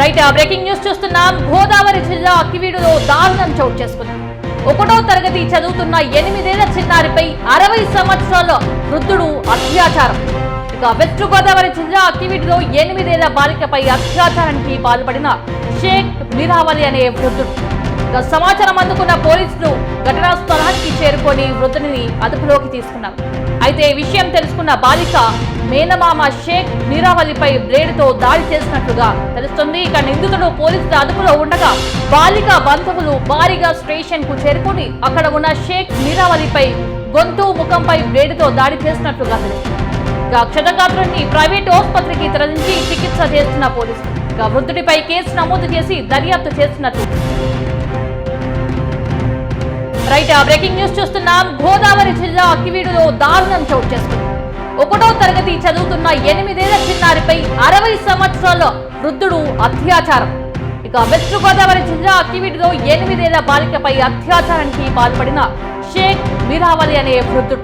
Right breaking news చూస్తున్నాం. గోదావరి జిల్లా అక్కివీడులో దారుణం చోటు చేసుకుంది. ఒకటో తరగతి చదువుతున్న ఎనిమిదేళ్ళ చిన్నారిపై అరవై సంవత్సరాల వృద్ధుడు అత్యాచారం. ఇక వెస్ట్ గోదావరి జిల్లా అక్కివీడులో ఎనిమిదేళ్ళ బాలికపై అత్యాచారానికి పాల్పడిన షేక్ మిరావలి అనే వృద్ధుడు. ఇక సమాచారం అందుకున్న పోలీసులు ఘటనా స్థలానికి చేరుకొని వృద్ధుని అదుపులోకి తీసుకున్నారు. అయితే ఈ విషయం తెలుసుకున్న బాలిక మేనమామ షేక్ మీరావలిపై బ్లేడుతో దాడి చేసినట్లుగా తెలుస్తుంది. ఇక నిందితుడు పోలీసుల అదుపులో ఉండగా బాలిక బంధువులు భారీగా స్టేషన్కు చేరుకుని అక్కడ ఉన్న షేక్ మీరావలిపై గొంతు ముఖంపై బ్లేడుతో దాడి చేసినట్లుగా తెలుస్తుంది. ఇక క్షతగాత్రుడిని ప్రైవేట్ ఆసుపత్రికి తరలించి చికిత్స చేస్తున్న పోలీసులు ఇక వృద్ధుడిపై కేసు నమోదు చేసి దర్యాప్తు చేస్తున్నట్లు రైట్ బ్రేకింగ్ న్యూస్ చూస్తున్నాం. గోదావరి జిల్లా అక్కివీడులో దారుణం చోటు చేసుకుంది. ఒకటో తరగతి చదువుతున్న ఎనిమిదేళ్ళ చిన్నారిపై అరవై సంవత్సరాల వృద్ధుడు అత్యాచారం. ఇక వెస్ట్ గోదావరి జిల్లా అక్కివీడులో ఎనిమిదేళ్ళ బాలికపై అత్యాచారానికి పాల్పడిన షేక్ మిరావలి అనే వృద్ధుడు.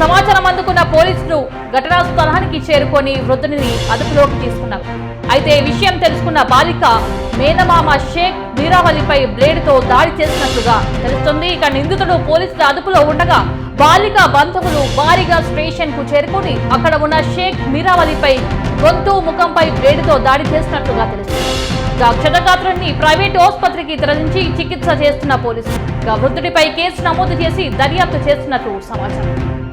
సమాచారం అందుకున్న పోలీసులు ఘటనా స్థలానికి చేరుకొని వృద్ధుని అదుపులోకి తీసుకున్నారు. అయితే ఈ విషయం తెలుసుకున్న బాలిక మేనమామ షేక్ మీరావలిపై బ్లేడ్తో దాడి చేసినట్లుగా తెలుస్తుంది. ఇక నిందితుడు పోలీసుల అదుపులో ఉండగా బాలిక బంధువులు భారీగా స్టేషన్కు చేరుకుని అక్కడ ఉన్న షేక్ మీరావలిపై గొంతు ముఖంపై బ్లేడుతో దాడి చేసినట్లుగా తెలుస్తుంది. క్షతగాత్రుడిని ప్రైవేట్ ఆసుపత్రికి తరలించి చికిత్స చేస్తున్న పోలీసులు. ఇక వృద్ధుడిపై కేసు నమోదు చేసి దర్యాప్తు చేస్తున్నట్టు సమాచారం.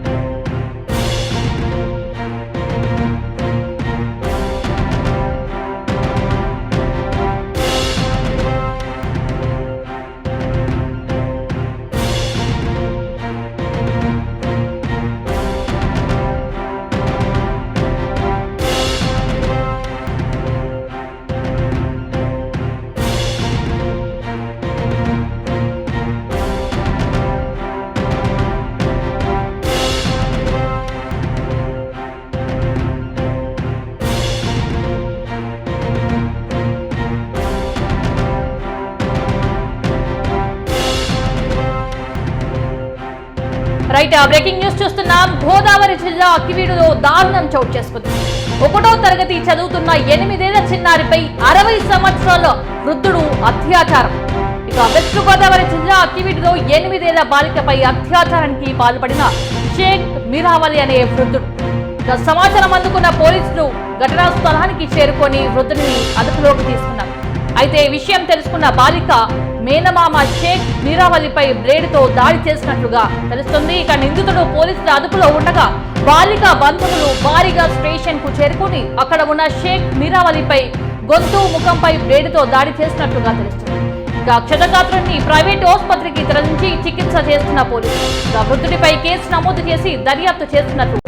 రైట్ బ్రేకింగ్ న్యూస్ చూస్తున్నాం. గోదావరి జిల్లా అక్కివీడులో దారుణం చోటు చేసుకుంది. ఒకటో తరగతి చదువుతున్న ఎనిమిదేళ్ళ చిన్నారిపై అరవై సంవత్సరాల వృద్ధుడు అత్యాచారం. ఇక వెస్ట్ గోదావరి జిల్లా అక్కివీడులో ఎనిమిదేళ్ళ బాలికపై అత్యాచారానికి పాల్పడిన షేక్ మిరావలి అనే వృద్ధుడు. ఇక సమాచారం అందుకున్న పోలీసులు ఘటనా స్థలానికి చేరుకొని వృద్ధుని అదుపులోకి తీసుకున్నారు. అయితే విషయం తెలుసుకున్న బాలిక మేనమామ షేక్ మీరావలిపై బ్లేడుతో దాడి చేసినట్లుగా తెలుస్తుంది. ఇక నిందితుడు పోలీసుల అదుపులో ఉండగా బాలిక బంధువులు భారీగా స్టేషన్కు చేరుకుని అక్కడ ఉన్న షేక్ మీరావలిపై గొంతు ముఖంపై బ్లేడుతో దాడి చేసినట్లుగా తెలుస్తుంది. ఇక క్షతగాత్రుడిని ప్రైవేట్ ఆసుపత్రికి తరలించి చికిత్స చేస్తున్న పోలీసులు. మృతుడిపై కేసు నమోదు చేసి దర్యాప్తు చేస్తున్నట్లు